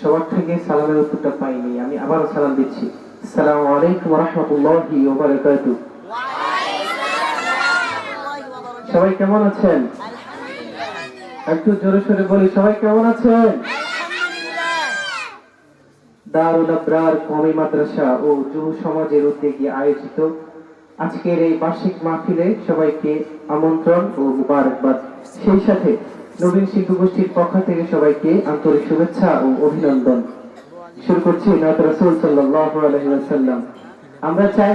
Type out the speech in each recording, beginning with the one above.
সবার থেকে সালামের উত্তরটা পাইনি, আমি আবারও সালাম দিচ্ছি। আলাইকুম সবাই কেমন আছেন? একটু জোরে সোরে বলি, সবাই কেমন আছেন? দারুল আবরার কমি মাদ্রাসা ও যুব সমাজের উদ্যোগে আয়োজিত আজকের এই বার্ষিক মাহফিলে সবাইকে আমন্ত্রণ ও মুবারকবাদ। সেই সাথে নবীন শিল্পী গোষ্ঠীর পক্ষ থেকে সবাইকে আন্তরিক শুভেচ্ছা ও অভিনন্দন। শুরু করছি আমরা চাই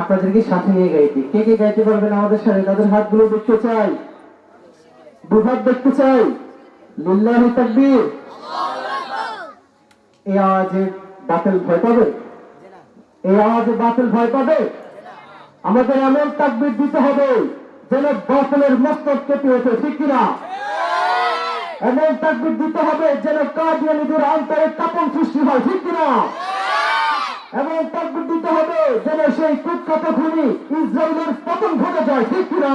আপনাদেরকে সাথে নিয়ে গাইতে। কে কে গাইতে পারবেন আমাদের সাথে? তাদের হাতগুলো দেখতে চাই। দুহাত দেখতে চাই। লিল্লাহি এই আওয়াজে বাতিল ভয় পাবে? এই আওয়াজে বাতিল ভয় পাবে? আমাদের এমন তাকবির দিতে হবে যেন বাতিলের মস্তক কেটে ওঠে ঠিক কিনা? এমন তাকবির দিতে হবে যেন কাদিয়ানিদের অন্তরে কাপন সৃষ্টি হয় ঠিক কিনা? এমন তাকবির দিতে হবে যেন সেই কুখ্যাত খুনি ইসরায়েলের পতন ঘটে যায় ঠিক কিনা?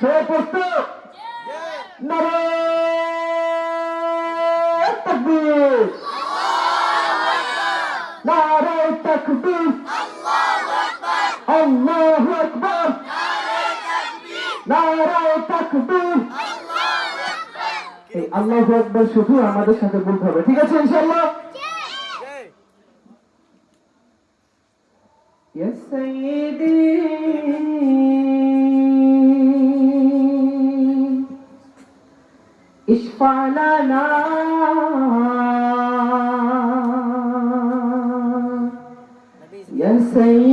সে প্রস্তুত? নারে তাকবীর। নারে তাকবীর। আল্লাহু আকবার নারে তাকবীর এই আল্লাহু আকবার শুধু আমাদের সাথে বলতে হবে ঠিক আছে ইনশাআল্লাহ يا سيدي اشفع لنا يا سيدي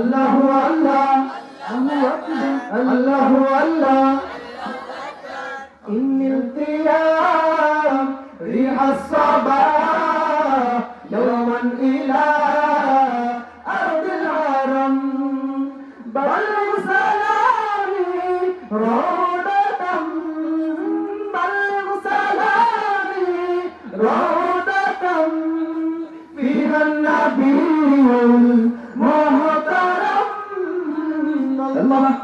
الله الله الله الله إن القيام ريح الصبا يوما إلى أرض الهرم بلغ سلامي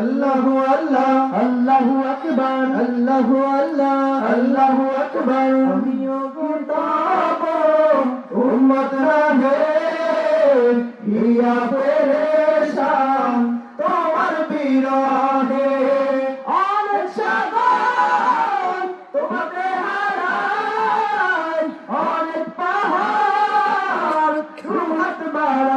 আল্লাহু আল্লাহ আল্লাহু আকবার আল্লাহু আল্লাহ আল্লাহু আকবার। আমিও গোটাব উম্মত রাহে ইয়া পেরেশান তোমার বিরহে। অনেক সাগর তোমাকে হারাই অনেক পাহাড় বাড়াই।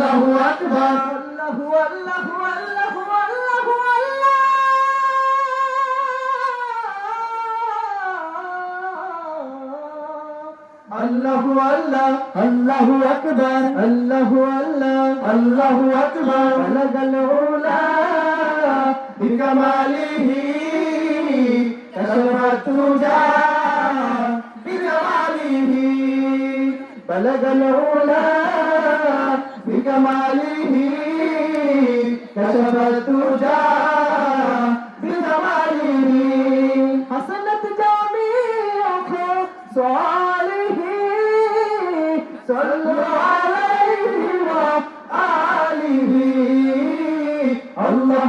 الله أكبر. الله الله الله الله الله. الله الله أكبر. الله الله الله أكبر. بلد الأولى بكماله. كشفت تجا الأولى بكماله كشف التجا بجماله حسنت جميع صالح صلوا عليه وآله الله الله